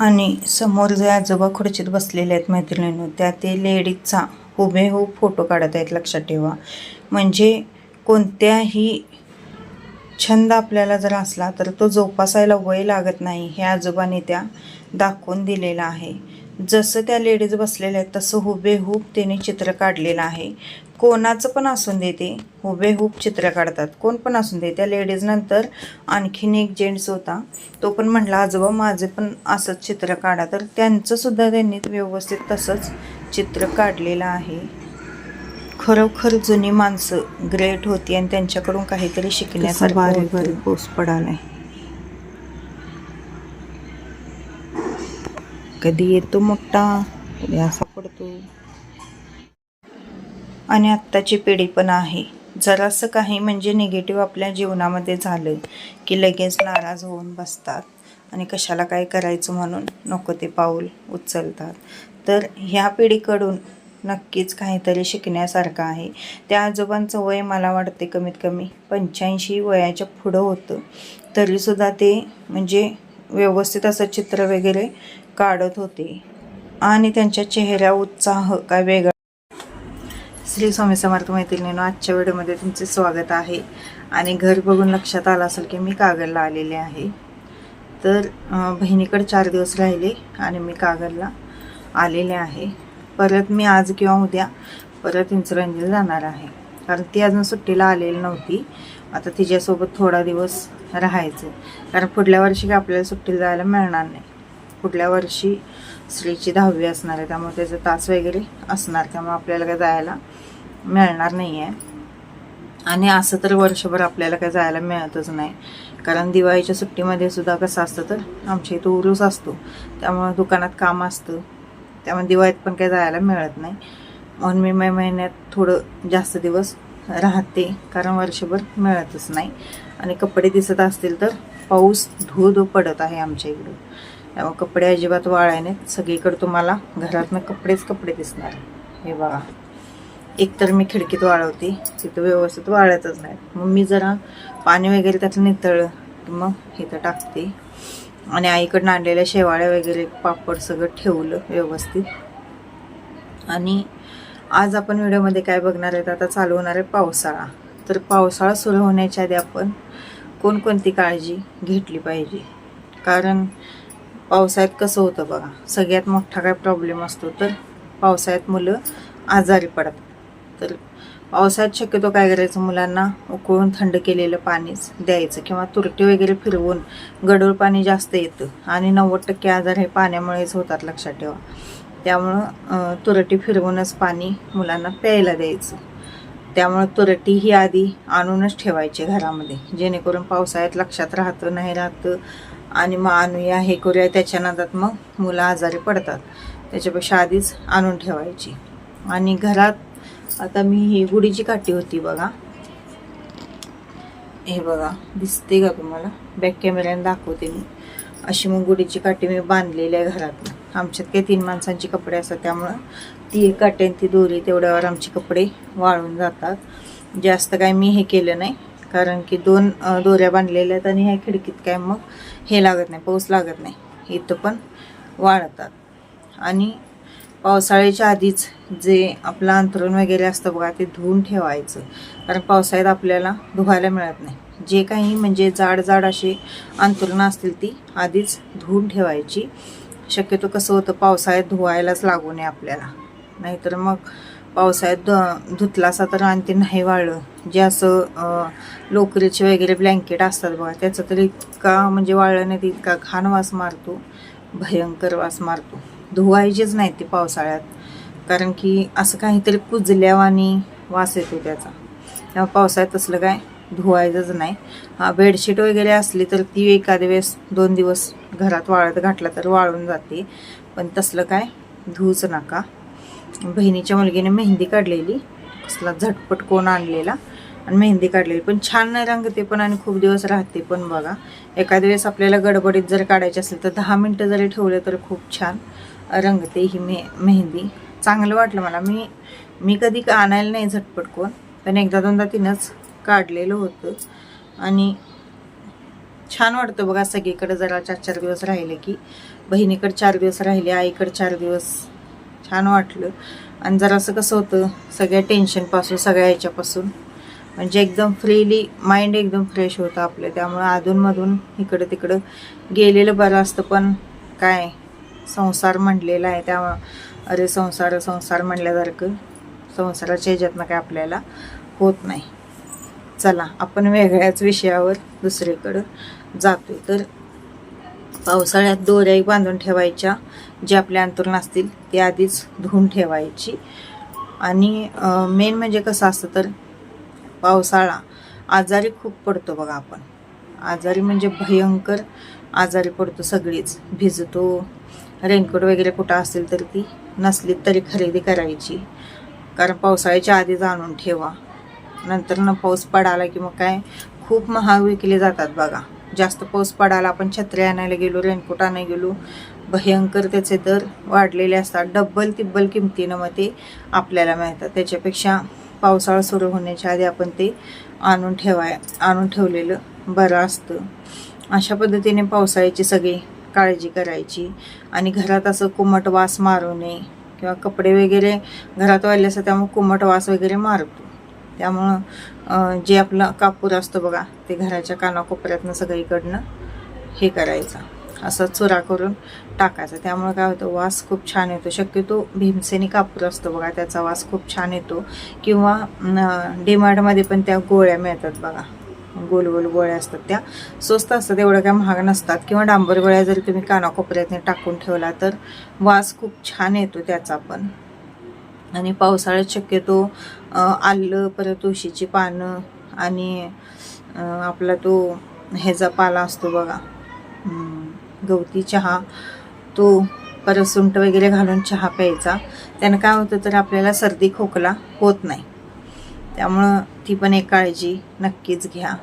आणि समोर जे आजोबा खुर्चीत बसलेले आहेत मैत्रिणींनो त्या ते लेडीजचा हुबेहूब फोटो काढत आहेत लक्षात ठेवा. म्हणजे कोणत्याही छंद आपल्याला जर असला तर तो जोपासायला वय लागत नाही हे आजोबाने त्या दाखवून दिलेलं आहे. जसं त्या लेडीज बसलेल्या आहेत तसं हुबेहूब त्याने चित्र काढलेलं आहे. कोणाचं पण असून दे ते हुबेहूब चित्र काढतात. कोण पण असून दे त्या लेडीजनंतर आणखीन एक जेंट्स होता तो पण म्हटला आजोबा माझे पण असंच चित्र काढा. तर त्यांचंसुद्धा त्यांनी व्यवस्थित तसंच चित्र काढलेलं आहे. खरोखर जुनी माणसं ग्रेट होती आणि त्यांच्याकडून काहीतरी शिकण्यासारखं होतं. बारीक पाऊस पडालाय. कधी येतो मोठा? कधी असा पडतो? आणि आत्ताची पिढी पण आहे. जरासं काही म्हणजे निगेटिव्ह आपल्या जीवनामध्ये झालं की लगेच नाराज होऊन बसतात. आणि कशाला काय करायचं म्हणून? नको ते पाऊल उचलतात. तर ह्या पिढीकडून नक्कीच काहीतरी शिकण्यासारखं आहे. त्या आजोबांचं वय मला वाटते कमीत कमी पंच्याऐंशी वयाच्या पुढं होतं. तरीसुद्धा ते म्हणजे व्यवस्थित असं चित्र वगैरे काढत होते. आणि त्यांच्या चेहऱ्या उत्साह काय वेगळा. श्री स्वामी समर्थ मैत्रिणीनं आजच्या व्हिडिओमध्ये तुमचे स्वागत आहे. आणि घर बघून लक्षात आलं असेल की मी कागलला आलेले आहे. तर बहिणीकडे चार दिवस राहिले आणि मी कागलला आलेले आहे. परत मी आज किंवा उद्या परत इंचरंजीला जाणार आहे. कारण ती अजून सुट्टीला आलेली नव्हती. आता तिच्यासोबत थोडा दिवस राहायचं कारण पुढल्या वर्षी काय आपल्याला सुट्टीला जायला मिळणार नाही. पुढल्या वर्षी स्त्रीची दहावी असणार आहे. त्यामुळे त्याचे तास वगैरे असणार. त्यामुळे आपल्याला काय जायला मिळणार नाही आहे आणि असं तर वर्षभर आपल्याला काय जायला मिळतच नाही. कारण दिवाळीच्या सुट्टीमध्ये सुद्धा कसं असतं तर आमच्या इथं उरूस असतो. त्यामुळे दुकानात काम असतं. त्यामुळे दिवाळीत पण काही जायला मिळत नाही. म्हणून मी मे महिन्यात थोडं जास्त दिवस राहते कारण वर्षभर मिळतच नाही. आणि कपडे दिसत असतील तर पाऊस धो धो पडत आहे आमच्या इकडं. त्यामुळे कपडे अजिबात वाळायने सगळीकडे तुम्हाला घरातनं कपडेच कपडे दिसणार. हे बघा. एकतर मी खिडकीत वाळवते. तिथं व्यवस्थित वाळतच नाही मग मी जरा पाणी वगैरे त्यातलं नितळलं मग इथं टाकते. आणि आईकडनं आणलेल्या शेवाळ्या वगैरे पापड सगळं ठेवलं व्यवस्थित. आणि आज आपण व्हिडिओमध्ये काय बघणार आहेत? आता चालू होणार आहे पावसाळा. तर पावसाळा सुरू होण्याच्या आधी आपण कोणकोणती काळजी घेतली पाहिजे? कारण पावसाळ्यात कसं होतं बघा सगळ्यात मोठा काय प्रॉब्लेम असतो तर पावसाळ्यात मुलं आजारी पडतात. तर पावसाळ्यात शक्यतो काय करायचं मुलांना उकळून थंड केलेलं पाणीच द्यायचं किंवा तुरटी वगैरे फिरवून गडूळ पाणी जास्त येतं आणि नव्वद टक्के आजार हे पाण्यामुळेच होतात लक्षात ठेवा. त्यामुळं तुरटी फिरवूनच पाणी मुलांना प्यायला द्यायचं. त्यामुळं तुरटी ही आधी आणूनच ठेवायची घरामध्ये जेणेकरून पावसाळ्यात लक्षात राहतं नाही राहतं आणि मग आणूया हे करूया त्याच्या नादात मग मुलं आजारी पडतात. त्याच्यापेक्षा आधीच आणून ठेवायची. आणि घरात आता मी ही गुढीची काठी होती बघा. हे बघा दिसते का तुम्हाला? बॅक कॅमेऱ्याने दाखवते मी. अशी मग गुढीची काठी मी बांधलेली आहे घरात आमच्यात काही तीन माणसांची कपडे असतात त्यामुळं ती एक काठी आणि ती दोरी तेवढ्यावर आमचे कपडे वाळून जातात. जास्त काय मी हे केलं नाही कारण की दोन दोऱ्या बांधलेल्या आहेत आणि ह्या खिडकीत काय मग हे लागत नाही पाऊस लागत नाही. इथं पण वाळतात. आणि पावसाळ्याच्या आधीच जे आपलं अंतरण वगैरे असतं बघा ते धुवून ठेवायचं. कारण पावसाळ्यात आपल्याला धुवायला मिळत नाही. जे काही म्हणजे जाड जाड असे अंथरुणं असतील ती आधीच धुवून ठेवायची. शक्यतो कसं होतं पावसाळ्यात धुवायलाच लागू नये आपल्याला. नाहीतर मग पावसाळ्यात ध धुतला असा तर आणि ते नाही वाळलं. जे असं लोकरीचे वगैरे ब्लँकेट असतात बघा त्याचं तर इतका म्हणजे वाळलं नाही इतका घाण वास मारतो. भयंकर वास मारतो. धुवायचेच नाही ते पावसाळ्यात. कारण की असं काहीतरी कुजल्यावानी वास येतो त्याचा. तेव्हा पावसाळ्यात तसलं काय धुवायचंच नाही. हा बेडशीट वगैरे असली तर ती एखाद्या वेळेस दोन दिवस घरात वाळत घातला तर वाळून जाते. पण तसलं काय धुवूच नका. बहिणीच्या मुलगीने मेहंदी काढलेली. कसला झटपट कोण आणलेला. आणि मेहंदी काढलेली. पण छान नाही रंगते पण आणि खूप दिवस राहते पण बघा. एखाद्या वेळेस आपल्याला गडबडीत जर काढायची असेल तर दहा मिनटं जरी ठेवले तर खूप छान. रंगते ही मे मेहंदी. चांगलं वाटलं मला. मी मी कधी का आणायला नाही झटपट कोण पण एकदा दोनदा तिनंच काढलेलं होतं. आणि छान वाटतं बघा सगळीकडे जरा चार चार दिवस राहिले की. बहिणीकडे चार दिवस राहिले आईकडे चार दिवस. छान वाटलं. आणि जरासं कसं होतं सगळ्या टेन्शनपासून सगळ्या ह्याच्यापासून म्हणजे एकदम फ्रीली माइंड एकदम फ्रेश होतं आपलं. त्यामुळं अधूनमधून इकडं तिकडं गेलेलं बरं असतं पण काय? संसार म्हणलेला आहे त्या अरे संसार संसार म्हणल्यासारखं संसाराच्या ह्याच्यातनं काय आपल्याला होत नाही. चला आपण वेगळ्याच विषयावर दुसरीकडं जातो तर पावसाळ्यात दोऱ्याही बांधून ठेवायच्या जे आपल्या अंतरून असतील ते आधीच धुवून ठेवायची. आणि मेन म्हणजे कसं असतं तर पावसाळा आजारी खूप पडतो बघा आपण. आजारी म्हणजे भयंकर आजारी पडतो सगळीच. भिजतो रेनकोट वगैरे कुठं असेल तर ती नसली तरी खरेदी करायची. कारण पावसाळ्याच्या आधीच आणून ठेवा. नंतर न पाऊस पडाला की मग काय? खूप महाग विकले जातात बघा. जास्त पाऊस पडाला आपण छत्री आणायला गेलो रेनकोट आणायला गेलो भयंकर त्याचे दर वाढलेले असतात. डब्बल तिब्बल किमतीनं मग ते आपल्याला मिळतात. त्याच्यापेक्षा पावसाळा सुरू होण्याच्या आधी आपण ते आणून ठेवाय आणून ठेवलेलं बरं असतं. अशा पद्धतीने पावसाळ्याची सगळी काळजी करायची. आणि घरात असं कुमट वास मारू नये. किंवा कपडे वगैरे घरात वाढले असतात त्यामुळे कुमट वास वगैरे मारतो. त्यामुळं जे आपलं कापूर असतो बघा ते घराच्या कानाकोपऱ्यातनं सगळीकडनं हे करायचं. असं चुरा करून टाकायचा. त्यामुळे काय होतं वास खूप छान येतो. शक्यतो भीमसेनी कापूर असतो बघा त्याचा वास खूप छान येतो. किंवा डीमार्टमध्ये पण त्या गोळ्या मिळतात बघा. गोल गोल गोळ्या असतात त्या. स्वस्त असतात एवढ्या काय महाग नसतात. किंवा डांबर गोळ्या जरी तुम्ही कानाकोपऱ्यातने टाकून ठेवला तर वास खूप छान येतो त्याचा पण. आणि पावसाळ्यात शक्यतो आलं परत तुळशीची पानं आणि आपला तो ह्याचा पाला असतो बघा. गवती चहा. तो परत सुंट वगैरे घालून चहा प्यायचा. त्यानं काय होतं तर आपल्याला सर्दी खोकला होत नाही. त्यामुळं ती पण एक काळजी नक्कीच घ्या.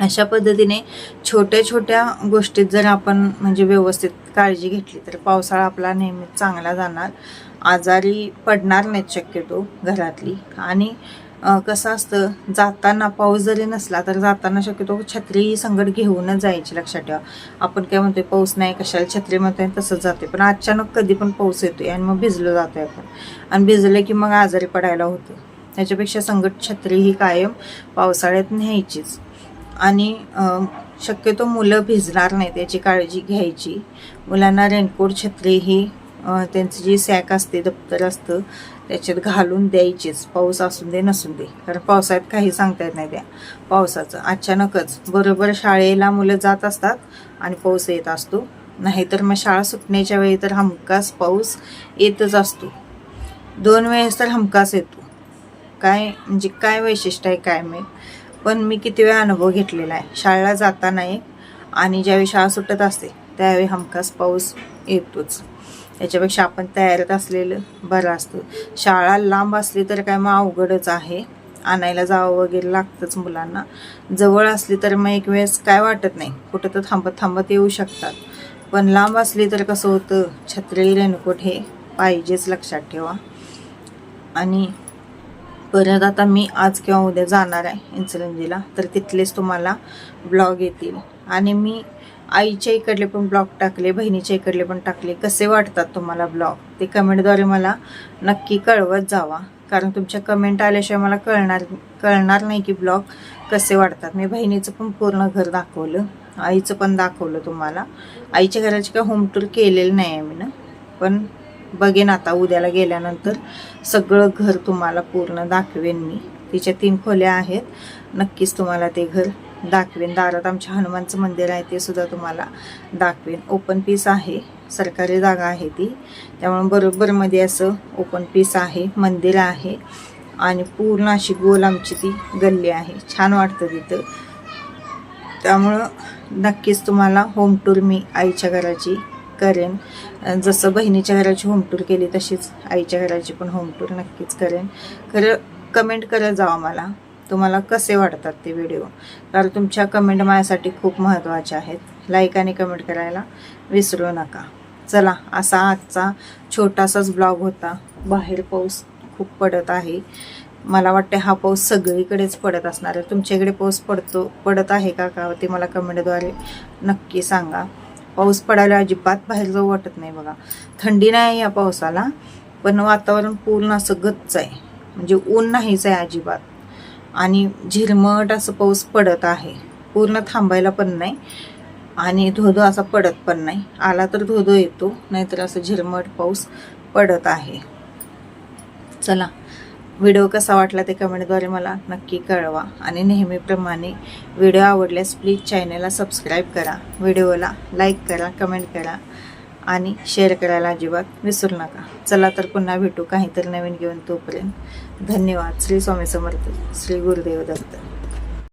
अशा पद्धतीने छोट्या छोट्या गोष्टीत जर आपण म्हणजे व्यवस्थित काळजी घेतली तर पावसाळा आपला नेहमीच चांगला जाणार. आजारी पडणार नाहीत शक्यतो घरातली. आणि कसं असतं जाताना पाऊस जरी नसला तर जाताना शक्यतो छत्री ही संगत घेऊनच जायची लक्षात ठेवा. आपण काय म्हणतोय पाऊस नाही कशाला छत्री म्हणतोय तसंच जाते पण अचानक कधी पण पाऊस येतोय आणि मग भिजलो जातोय आपण. आणि भिजलं की मग आजारी पडायला होतं ह्याच्यापेक्षा संगट छत्री ही कायम पावसाळ्यात न्यायचीच. आणि शक्यतो मुलं भिजणार नाहीत याची काळजी घ्यायची. मुलांना रेनकोट छत्री ही त्यांचं त्यांची जी सॅक असते दप्तर असतं त्याच्यात घालून द्यायचीच. पाऊस असून दे नसून दे. कारण पावसाळ्यात काही सांगता येत नाही त्या पावसाचं. अचानकच बरोबर शाळेला मुलं जात असतात आणि पाऊस येत असतो. नाहीतर मग शाळा सुटण्याच्या वेळी तर हमखास पाऊस येतच असतो. दोन वेळेस तर हमखास येतो. काय म्हणजे काय वैशिष्ट्य आहे काय मी पण मी किती वेळा अनुभव घेतलेला आहे. शाळेला जाताना एक आणि ज्यावेळी शाळा सुटत असते त्यावेळी हमखास पाऊस येतोच. याच्यापेक्षा आपण तयारीत असलेलं बरं असतं. शाळा लांब असली तर काय मग अवघडच आहे. आणायला जावं वगैरे लागतंच मुलांना. जवळ असली तर मग एक वेळेस काय वाटत नाही. कुठं तर थांबत थांबत येऊ शकतात. पण लांब असली तर कसं होतं? छत्री रेनकोट हे पाहिजेच लक्षात ठेवा. आणि परत आता मी आज किंवा उद्या जाणार आहे इन्सुलंजीला तर तिथलेच तुम्हाला ब्लॉग येतील. आणि मी आईच्या इकडले पण ब्लॉग टाकले बहिणीच्या इकडले पण टाकले. कसे वाटतात तुम्हाला ब्लॉग ते कमेंटद्वारे मला नक्की कळवत जावा. कारण तुमच्या कमेंट आल्याशिवाय मला कळणार कळणार नाही की ब्लॉग कसे वाटतात. मी बहिणीचं पण पूर्ण घर दाखवलं. आईचं पण दाखवलं तुम्हाला. आईच्या घराची काय होम टूर केलेलं नाही आहे मी ना. पण बघेन आता उद्याला गेल्यानंतर. सगळं घर तुम्हाला पूर्ण दाखवेन मी. तिच्या तीन खोल्या आहेत. नक्कीच तुम्हाला ते घर दाखवेन. दारात आमच्या हनुमानचं मंदिर आहे ते सुद्धा तुम्हाला दाखवेन. ओपन पीस आहे. सरकारी जागा आहे ती. त्यामुळे बरोबरमध्ये असं ओपन पीस आहे मंदिर आहे. आणि पूर्ण अशी गोल आमची ती गल्ली आहे. छान वाटतं तिथं. त्यामुळं नक्कीच तुम्हाला होम टूर मी आईच्या घराची करेन. जसं बहिणीच्या घराची होम टूर केली तशीच आईच्या घराची पण होम टूर नक्कीच करेन. खरं कमेंट करत जावा मला. तुम्हाला कसे वाटतात ते व्हिडिओ कारण तुमच्या कमेंट माझ्यासाठी खूप महत्त्वाच्या आहेत. लाईक आणि कमेंट करायला विसरू नका. चला असा आजचा छोटासाच ब्लॉग होता. बाहेर पाऊस खूप पडत आहे. मला वाटते हा पाऊस सगळीकडेच पडत असणार आहे. तुमच्याकडे पाऊस पडतो पडत आहे का का ते मला कमेंटद्वारे नक्की सांगा. पाऊस पडायला अजिबात बाहेर जाऊ वाटत नाही बघा. थंडी नाही या पावसाला पण वातावरण पूर्ण असं गच्च आहे. म्हणजे ऊन नाहीच आहे अजिबात. आणि झिरमट असं पाऊस पडत आहे. पूर्ण थांबायला पण नाही. आणि धोधो असा पडत पण नाही. आला तर धोधो येतो नाहीतर असं झिरमट पाऊस पडत आहे. चला. व्हिडिओ कसा वाटला ते कमेंटद्वारे मला नक्की कळवा. आणि नेहमीप्रमाणे व्हिडिओ आवडल्यास प्लीज चॅनलला सबस्क्राईब करा. व्हिडिओला लाईक करा कमेंट करा आणि शेअर करायला अजिबात विसरू नका. चला तर पुन्हा भेटू काहीतरी नवीन घेऊन तोपर्यंत. धन्यवाद. श्री स्वामी समर्थ. श्री गुरुदेव दत्त.